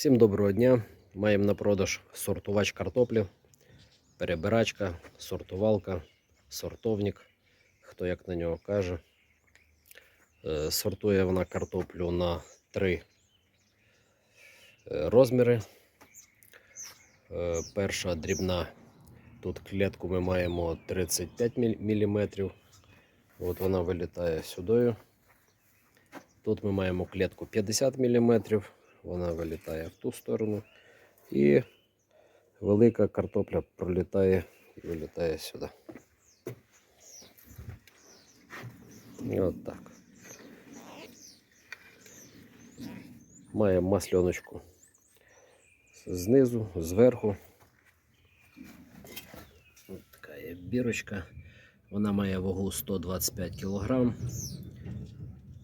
Всім доброго дня. Маємо на продаж сортувач картоплі, перебирачка, сортувалка, сортовник, хто як на нього каже. Е, Сортує вона картоплю на три е, розміри. Е, Перша дрібна. Тут клітку ми маємо 35 мм. От вона вилітає сюди. Тут ми маємо клітку 50 мм, вона вилітає в ту сторону. І велика картопля пролітає і вилітає сюди. І от так. Має масленочку знизу, зверху. От така є бірочка. Вона має вагу 125 кг.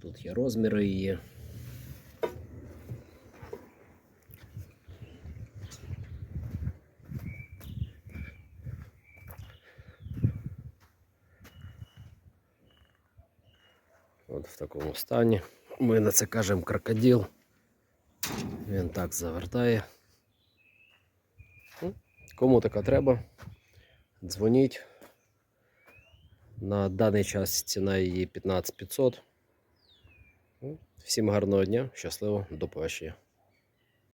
Тут є розміри її. От в такому стані. Ми на це кажемо крокодил. Він так завертає. Ну, Кому така треба, дзвоніть. На даний час ціна її 15500. Ну, Всім гарного дня, щасливо, до побачення.